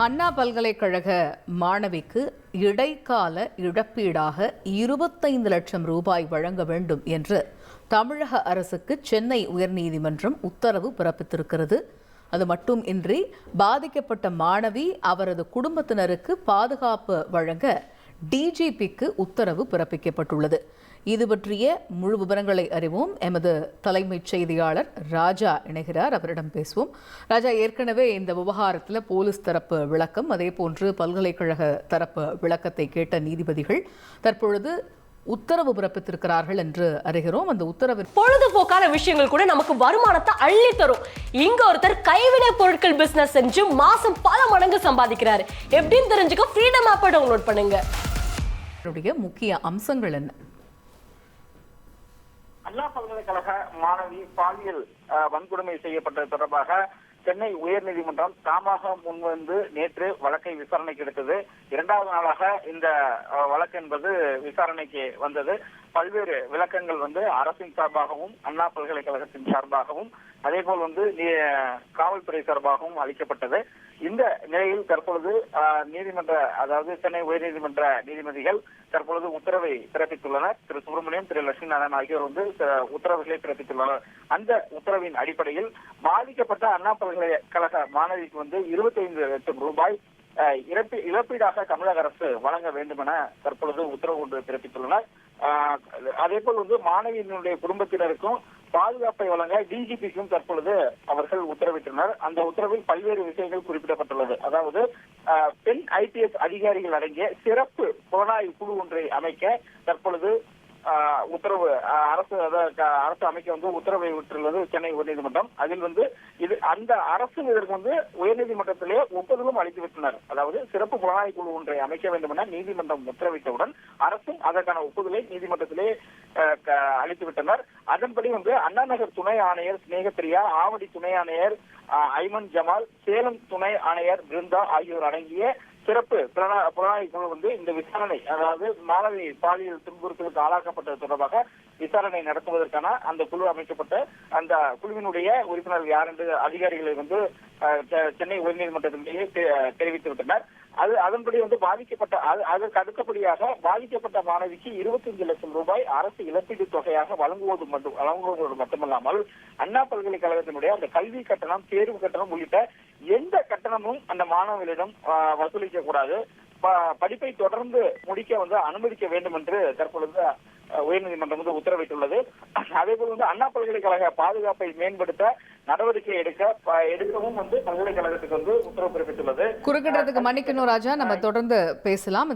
அண்ணா பல்கலைக்கழக மாணவிக்கு இடைக்கால இழப்பீடாக இருபத்தைந்து லட்சம் ரூபாய் வழங்க வேண்டும் என்று தமிழக அரசுக்கு சென்னை உயர்நீதிமன்றம் உத்தரவு பிறப்பித்திருக்கிறது. அது மட்டும் இன்றி பாதிக்கப்பட்ட மாணவி அவரது குடும்பத்தினருக்கு பாதுகாப்பு வழங்க டிஜிபிக்கு உத்தரவு பிறப்பிக்கப்பட்டுள்ளது. இது பற்றிய முழு விவரங்களை அறிவோம். எமது தலைமைச் செய்தியாளர் ராஜா இணைகிறார். அவரிடம் பேசுவோம். ராஜா ஏற்கனவே இந்த விவகாரத்தில் போலீஸ் தரப்பு விளக்கம் அதே போன்று பல்கலைக்கழக தரப்பு விளக்கத்தை கேட்ட நீதிபதிகள் தற்பொழுது உத்தரவு பிறப்பித்திருக்கிறார்கள் என்று அறிகிறோம். அந்த உத்தரவு பொழுதுபோக்கான விஷயங்கள் கூட நமக்கு வருமானத்தை அள்ளி தரும். இங்க ஒருத்தர் கைவினை பொருட்கள் பிசினஸ் செஞ்சு மாசம் பல மடங்கு சம்பாதிக்கிறாரு. எப்படின்னு தெரிஞ்சுக்க ஃப்ரீடம் ஆப்பை டவுன்லோட் பண்ணுங்க. உடைய முக்கிய அம்சங்கள் என்ன? அண்ணா பல்கலைக்கழக மாணவி பாலியல் வன்கொடுமை செய்யப்பட்டது தொடர்பாக சென்னை உயர்நீதிமன்றம் தாமாக முன்வந்து நேற்று வழக்கை விசாரணைக்கு எடுத்தது. இரண்டாவது நாளாக இந்த வழக்கு என்பது விசாரணைக்கு வந்தது. பல்வேறு விளக்கங்கள் வந்து அரசின் சார்பாகவும் அண்ணா பல்கலைக்கழகத்தின் சார்பாகவும் அதே போல் வந்து நீ- காவல்துறை சார்பாகவும் அளிக்கப்பட்டது. இந்த நிலையில் தற்பொழுது நீதிமன்ற அதாவது சென்னை உயர்நீதிமன்ற நீதிபதிகள் தற்பொழுது உத்தரவை பிறப்பித்துள்ளனர். திரு சுப்பிரமணியம் திரு லட்சுமி நாராயணன் ஆகியோர் வந்து உத்தரவுகளை பிறப்பித்துள்ளனர். அந்த உத்தரவின் அடிப்படையில் பாதிக்கப்பட்ட அண்ணா பல்கலைக்கழக மாணவிக்கு வந்து 25 லட்சம் ரூபாய் அஹ், இழப்பீடாக தமிழக அரசு வழங்க வேண்டும் என தற்பொழுது உத்தரவு ஒன்று பிறப்பித்துள்ளனர். அதே போல் வந்து மாணவியினுடைய குடும்பத்தினருக்கும் பாதுகாப்பை வழங்க டிஜிபிக்கும் தற்பொழுது அவர்கள் உத்தரவிட்டனர் அந்த உத்தரவில் பல்வேறு விஷயங்கள் குறிப்பிடப்பட்டுள்ளது. அதாவது பெண் ஐபிஎஸ் அதிகாரிகள் அடங்கிய சிறப்பு புலனாய்வு குழு ஒன்றை அமைக்க தற்பொழுது உத்தரவு அரசு அதாவது அரசு அமைக்க வந்து உத்தரவை விட்டுள்ளது சென்னை உயர்நீதிமன்றம். அதில் வந்து இது அந்த அரசு இதற்கு வந்து உயர்நீதிமன்றத்திலே ஒப்புதலும் அளித்து விட்டனர். அதாவது சிறப்பு புலனாய்வு குழு ஒன்றை அமைக்க வேண்டும் என நீதிமன்றம் உத்தரவிட்டவுடன் அரசும் அதற்கான ஒப்புதலை நீதிமன்றத்திலே க- அளித்து விட்டனர். அதன்படி வந்து அண்ணா நகர் துணை ஆணையர் சிநேகப்பிரியா ஆவடி துணை ஆணையர் ஐமன் ஜமால் சேலம் துணை ஆணையர் பிருந்தா ஆகியோர் அடங்கிய சிறப்பு புலனாய்வு குழு வந்து இந்த விசாரணை அதாவது மாணவி பாலியல் துன்புறுத்தலுக்கு ஆளாக்கப்பட்டது தொடர்பாக விசாரணை நடத்துவதற்கான அந்த குழு அமைக்கப்பட்ட அந்த குழுவினுடைய உறுப்பினர்கள் யார் என்று அதிகாரிகளை வந்து செ- சென்னை உயர்நீதிமன்றத்திலேயே தெ- தெரிவித்து விட்டனர். அது அதன்படி வந்து பாதிக்கப்பட்ட அது- அதற்கு அடுத்தபடியாக பாதிக்கப்பட்ட மாணவிக்கு 25 லட்சம் ரூபாய் அரசு இழப்பீடு தொகையாக வழங்குவது மட்டும் வழங்குவதோடு மட்டுமல்லாமல் அண்ணா பல்கலைக்கழகத்தினுடைய அந்த கல்வி கட்டணம் தேர்வு கட்டணம் உள்ளிட்ட கட்டணமும் அந்த மாணவர்களிடம் வசூலிக்க கூடாது படிப்பை தொடர்ந்து முடிக்க வந்து அனுமதிக்க வேண்டும் என்று தற்பொழுது உயர்நீதிமன்றம் வந்து உத்தரவிட்டுள்ளது. அதே போல வந்து அண்ணா பல்கலைக்கழக பாதுகாப்பை மேம்படுத்த நடவடிக்கை எடுக்க எடுக்கவும் வந்து பல்கலைக்கழகத்துக்கு வந்து உத்தரவு பிறப்பித்துள்ளது. குறுக்கிடத்துக்கு மன்னிக்கணும் ராஜா. நம்ம தொடர்ந்து பேசலாம்.